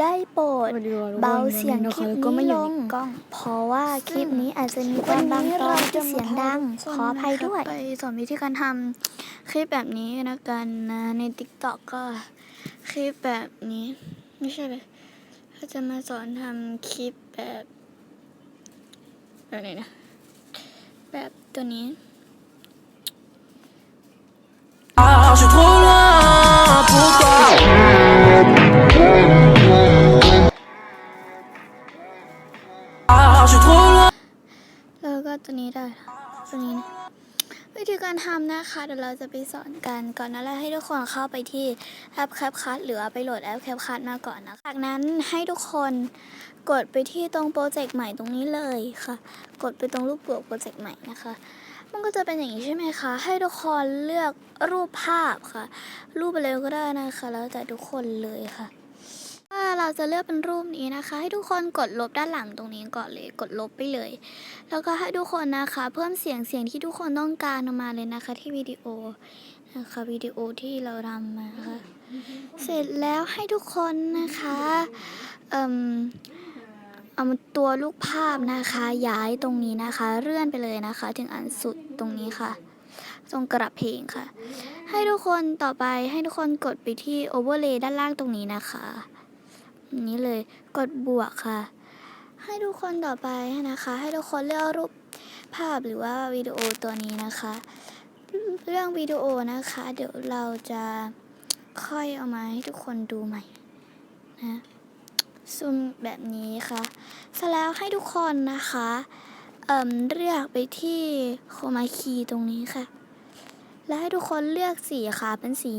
ได้โปรดสวัสดีครับเบาเสียงคลิปก็ไม่นี้อลยู่งในกล้องเพราะว่าคลิปนี้อาจจะมีตอนบางตอนที่เสียงดัง ขออภัยด้วยไปสอนวิธีการทำคลิปแบบนี้นะกันนะใน t ิ k t o k ก็คลิปแบบนี้ ไม่ใช่เลยถ้าจะมาสอนทำคลิปแบบแบบไหนนะแบบตัวนี้ีการทำนะคะ เดี๋ยวเราจะไปสอนกันก่อนนั้นแล้วให้ทุกคนเข้าไปที่แอป CapCut หรือไปโหลดแอป CapCut มาก่อนนะคะจากนั้นให้ทุกคนกดไปที่ตรงโปรเจกต์ใหม่ตรงนี้เลยค่ะ กดไปตรงรูปบวกโปรเจกต์ใหม่นะคะ มันก็จะเป็นอย่างนี้ใช่ไหมคะ ให้ทุกคนเลือกรูปภาพค่ะ รูปอะไรก็ได้นะคะ แล้วแต่ทุกคนเลยค่ะ ถ้าเราจะเลือกเป็นรูปนี้นะคะ ให้ทุกคนกดลบด้านหลังตรงนี้ก่อนเลย กดลบไปเลย แล้วก็ให้ทุกคนนะคะ เพิ่มเสียงเสียงที่ทุกคนต้องการออกมาเลยนะคะที่วิดีโอนะคะวิดีโอที่เราทำมาค่ะเสร็จแล้วให้ทุกคนนะคะเอ่มเอาตัวลูกภาพนะคะ ย้ายตรงนี้นะคะ เลื่อนไปเลยนะคะ ถึงอันสุดตรงนี้ค่ะ ตรงกระเพงค่ะ ให้ทุกคนต่อไปให้ทุกคนกดไปที่ overlay ด้านล่างตรงนี้นะคะ นี้เลยกดบวกค่ะ ให้ทุกคนต่อไปนะคะ ให้ทุกคนเลือกรูปภาพหรือว่าวิดีโอตัวนี้นะคะ เรื่องวิดีโอนะคะ เดี๋ยวเราจะค่อยเอามาให้ทุกคนดูใหม่นะซูมแบบนี้ค่ะเสร็จแล้วให้ทุกคนนะคะเอ่มเลือกไปที่โคมาคีตรงนี้ค่ะ แล้วให้ทุกคนเลือกสีค่ะเป็นสี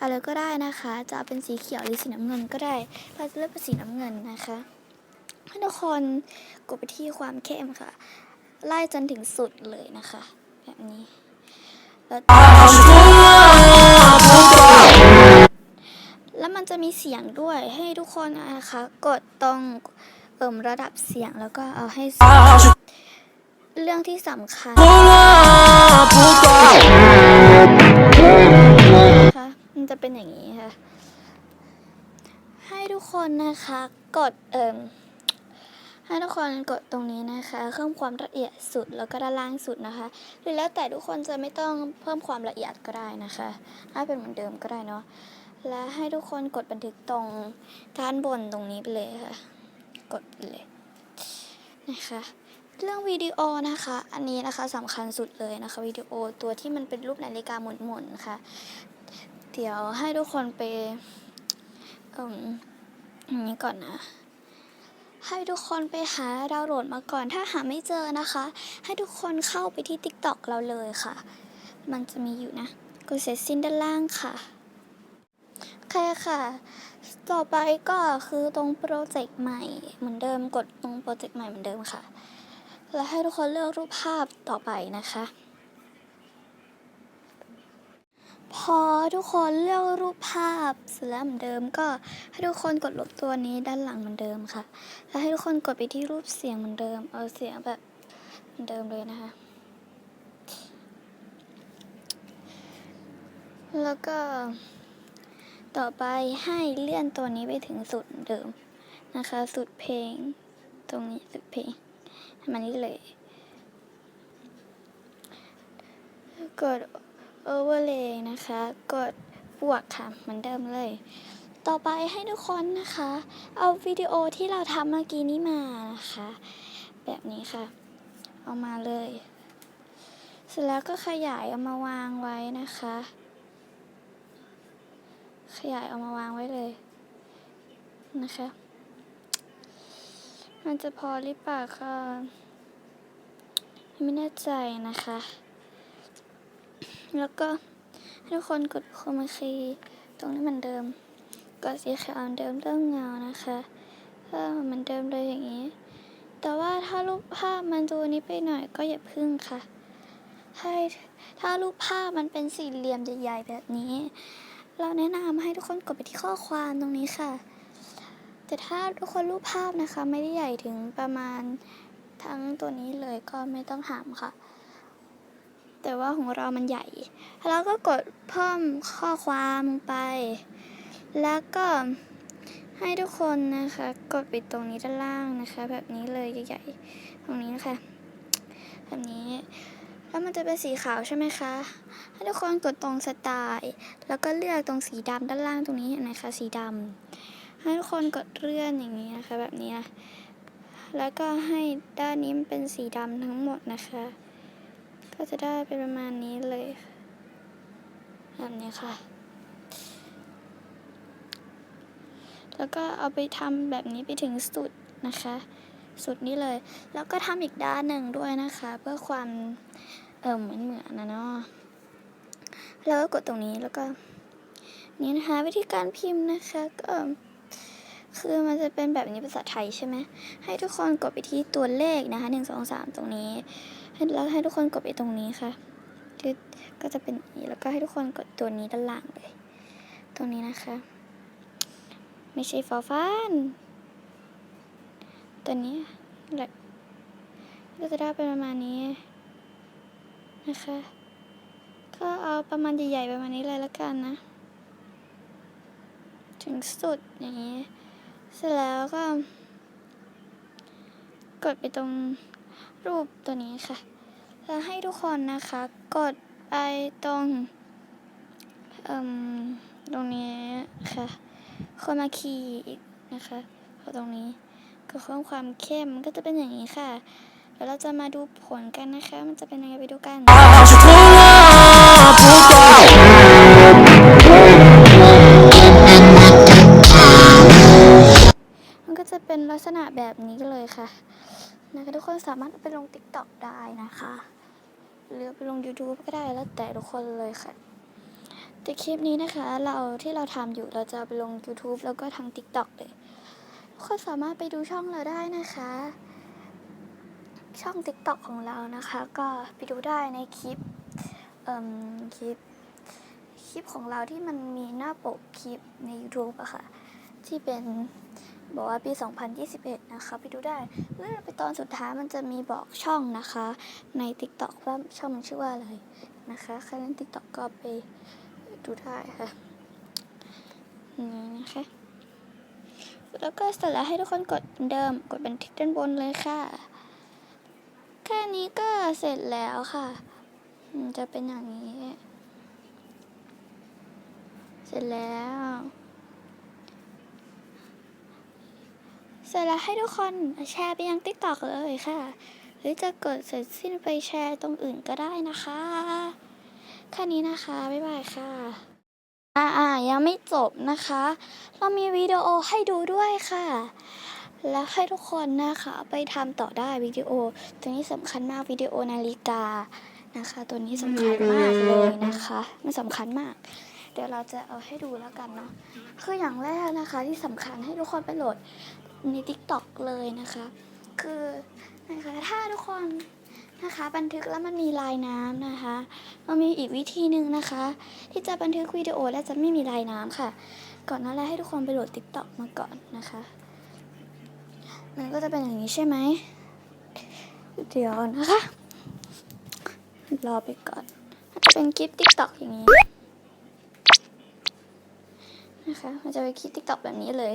อะไรก็ได้นะคะ จะเป็นสีเขียวหรือสีน้ำเงินก็ได้เราจะเลือกเป็นสีน้ำเงินนะคะ ให้ทุกคนกดไปที่ความเข้มค่ะ ไล่จนถึงสุดเลยนะคะ แบบนี้แล้วแล้วมันจะมีเสียงด้วยให้ทุกคนนะคะ กดตรงเอิ่มระดับเสียงแล้วก็เอาให้ เรื่องที่สำคัญ trop loin pour toi. นะคะมันจะเป็นอย่างนี้ค่ะ ให้ทุกคนนะคะกดเอิ่มให้ทุกคนกดตรงนี้นะคะเพิ่มความละเอียดสุดแล้วก็ด้านล่างสุดนะคะ หรือแล้วแต่ทุกคนจะไม่ต้องเพิ่มความละเอียดก็ได้นะคะให้เป็นเหมือนเดิมก็ได้เนาะและให้ทุกคนกดบันทึกตรงด้านบนตรงนี้ไปเลยค่ะ กดไปเลยนะคะ เรื่องวิดีโอนะคะ อันนี้นะคะสำคัญสุดเลยนะคะวิดีโอตัวที่มันเป็นรูปนาฬิกาหมุนๆค่ะ เดี๋ยวให้ทุกคนไปอ่มอย่างนี้ก่อนนะ ให้ทุกคนไปหาดาวน์โหลดมาก่อน ถ้าหาไม่เจอนะคะ ให้ทุกคนเข้าไปที่ TikTok เราเลยค่ะ มันจะมีอยู่นะ กดเซตสิ้นด้านล่างค่ะโอเคค่ะต่อไปก็คือตรงโปรเจกต์ใหม่เหมือนเดิมกดตรงโปรเจกต์ใหม่เหมือนเดิมค่ะ แล้วให้ทุกคนเลือกรูปภาพต่อไปนะคะ พอทุกคนเลือกรูปภาพเสร็จแล้วเหมือนเดิมก็ให้ทุกคนกดลบตัวนี้ด้านหลังเหมือนเดิมค่ะ แล้วให้ทุกคนกดไปที่รูปเสียงเหมือนเดิม เอาเสียงแบบเหมือนเดิมเลยนะคะ แล้วก็ต่อไปให้เลื่อนตัวนี้ไปถึงสุดเดิมนะคะ สุดเพลง ตรงนี้สุดเพลง มันนี้เลย กด overlay นะคะ กดบวกค่ะเหมือนเดิมเลย ต่อไปให้ทุกคนนะคะ เอาวิดีโอที่เราทำเมื่อกี้นี้มานะคะ แบบนี้ค่ะ เอามาเลย เสร็จแล้วก็ขยายเอามาวางไว้นะคะ ขยายเอามาวางไว้เลยนะคะ มันจะพอหรือเปล่าก็ไม่แน่ใจนะคะ แล้วก็ให้ทุกคนกดโครมาคีตรงนี้เหมือนเดิม กดสีขาวเหมือนเดิมเริ่มเงานะคะก็เหมือนเดิมเลยอย่างนี้ แต่ว่าถ้ารูปภาพมันดูนี้ไปหน่อยก็อย่าพึ่งค่ะ ให้ถ้ารูปภาพมันเป็นสี่เหลี่ยมใหญ่ๆแบบนี้ เราแนะนำให้ทุกคนกดไปที่ข้อความตรงนี้ค่ะ แต่ถ้าทุกคนรูปภาพนะคะ ไม่ได้ใหญ่ถึงประมาณทั้งตัวนี้เลยก็ไม่ต้องหามค่ะ แต่ว่าของเรามันใหญ่ แล้วก็กดเพิ่มข้อความไป แล้วก็ให้ทุกคนนะคะ กดไปตรงนี้ด้านล่างนะคะ แบบนี้เลยใหญ่ๆตรงนี้นะคะแบบนี้แล้วมันจะเป็นสีขาวใช่ไหมคะ ให้ทุกคนกดตรงสไตล์ แล้วก็เลือกตรงสีดำด้านล่างตรงนี้เห็นะคะ สีดำ ให้ทุกคนกดเลื่อนอย่างนี้นะคะ แบบนี้นะแล้วก็ให้ด้านนี้มันเป็นสีดำทั้งหมดนะคะ ก็จะได้เป็นประมาณนี้เลยแบบนี้ค่ะ แล้วก็เอาไปทำแบบนี้ไปถึงสุดนะคะ สุดนี้เลย แล้วก็ทำอีกด้านหนึ่งด้วยนะคะ เพื่อความเออเหมือนเหมือนนะเนาะแล้วก็กดตรงนี้แล้วก็นี่นะคะวิธีการพิมพ์นะคะก็ คือมันจะเป็นแบบนี้ภาษาไทยใช่ไหม ให้ทุกคนกดไปที่ตัวเลขนะคะหนึ่งสองสามตรงนี้ แล้วให้ทุกคนกดไปตรงนี้ค่ะคือก็จะเป็นอย่างนี้แล้วก็ให้ทุกคนกดตัวนี้ด้านล่างเลย ตรงนี้นะคะ ไม่ใช่ฟอฟันตัวนี้แหละก็จะได้เป็นประมาณนี้นะคะ ก็เอาประมาณใหญ่ๆประมาณนี้เลยละกันนะ ถึงสุดอย่างนี้ เสร็จแล้วก็ กดไปตรงรูปตัวนี้ค่ะ แล้วให้ทุกคนนะคะ กดไปตรงเอ่มตรงนี้ค่ะคนมาคีย์อีกนะคะพอตรงนี้ก็เพิ่มความเข้มก็จะเป็นอย่างนี้ค่ะ แล้วเราจะมาดูผลกันนะคะ มันจะเป็นยังไงไปดูกันมัน ลักษณะแบบนี้เลยค่ะนะคะทุกคนสามารถไปลง TikTok ได้นะคะ หรือไปลง YouTube ก็ได้แล้วแต่ทุกคนเลยค่ะแต่คลิปนี้นะคะเราที่เราทำอยู่เราจะไปลง YouTube แล้วก็ทาง TikTok เลยทุกคนสามารถไปดูช่องเราได้นะคะ ช่อง TikTok ของเรานะคะ ก็ไปดูได้ในคลิปเอ่มคลิปคลิปของเราที่มันมีหน้าปกคลิปใน YouTube อะค่ะ ที่เป็น บอกว่าปี 2021 นะคะ ไปดูได้เลื่อนไปตอนสุดท้ายมันจะมีบอกช่องนะคะ ใน TikTok ว่าช่องมันชื่อว่าอะไรนะคะใครเล่น TikTok ก็ไปดูได้ค่ะนี่นะคะแล้วก็เสร็จแล้วให้ทุกคนกดเดิม กดบันทึกด้านบนเลยค่ะ แค่นี้ก็เสร็จแล้วค่ะ จะเป็นอย่างนี้ เสร็จแล้ว เสร็จแล้วให้ทุกคนแชร์ไปยัง TikTok เลยค่ะ หรือจะกดเสร็จสิ้นไปแชร์ตรงอื่นก็ได้นะคะแค่นี้นะคะ บ๊ายบายค่ะ อ่าอ่ายังไม่จบนะคะ เรามีวิดีโอให้ดูด้วยค่ะ แล้วให้ทุกคนนะคะไปทำต่อได้วิดีโอ ตัวนี้สำคัญมากวิดีโอนาฬิกานะคะ ตัวนี้สำคัญมากเลยนะคะมันสำคัญมากเดี๋ยวเราจะเอาให้ดูแล้วกันเนาะ คืออย่างแรกนะคะที่สำคัญให้ทุกคนไปโหลด ใน TikTok เลยนะคะ คือนะคะถ้าทุกคนนะคะ บันทึกแล้วมันมีลายน้ำนะคะมันมีอีกวิธีหนึ่งนะคะ ที่จะบันทึกวิดีโอและจะไม่มีลายน้ำค่ะ ก่อนหนั้นแล้วให้ทุกคนไปโหลด TikTok มาก่อนนะคะมันก็จะเป็นอย่างนี้ใช่ไหมเดี๋ยวนะคะ รอไปก่อนจะเป็นคลิป TikTok อย่างนี้นะคะ มันจะไปคลิป TikTok แบบนี้เลย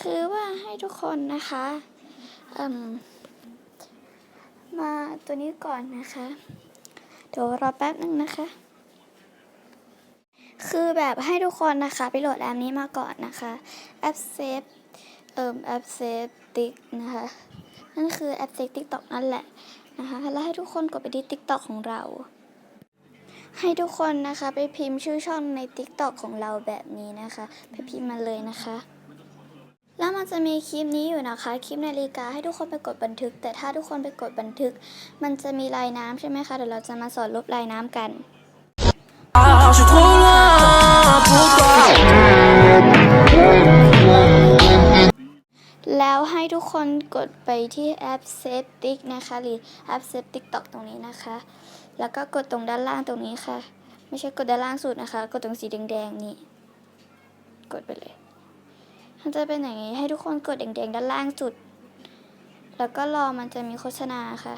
คือว่าให้ทุกคนนะคะอืมมาตัวนี้ก่อนนะคะ เดี๋ยวรอแป๊บนึงนะคะ คือแบบให้ทุกคนนะคะ ไปโหลดแอปนี้มาก่อนนะคะแอปเซฟเอ่อแอปเซฟติ๊กนะคะนั่นคือแอปเซฟติ๊กต็อกนั่นแหละนะคะ แล้วให้ทุกคนกดไปที่ติ๊กต็อกของเรา ให้ทุกคนนะคะ ไปพิมพ์ชื่อช่องใน TikTok ของเราแบบนี้นะคะ ไปพิมพ์มาเลยนะคะ แล้วมันจะมีคลิปนี้อยู่นะคะ คลิปนาฬิกาให้ทุกคนไปกดบันทึก แต่ถ้าทุกคนไปกดบันทึก มันจะมีลายน้ำใช่ไหมคะ เดี๋ยวเราจะมาสอนลบลายน้ำกันแล้วให้ทุกคนกดไปที่แอปเซฟติกนะคะ หรือแอปเซฟติกตอกตรงนี้นะคะ แล้วก็กดตรงด้านล่างตรงนี้ค่ะ ไม่ใช่กดด้านล่างสุดนะคะ กดตรงสีแดงๆนี่ กดไปเลย มันจะเป็นอย่างนี้ให้ทุกคนกดแดงๆด้านล่างสุด แล้วก็รอมันจะมีโฆษณาค่ะ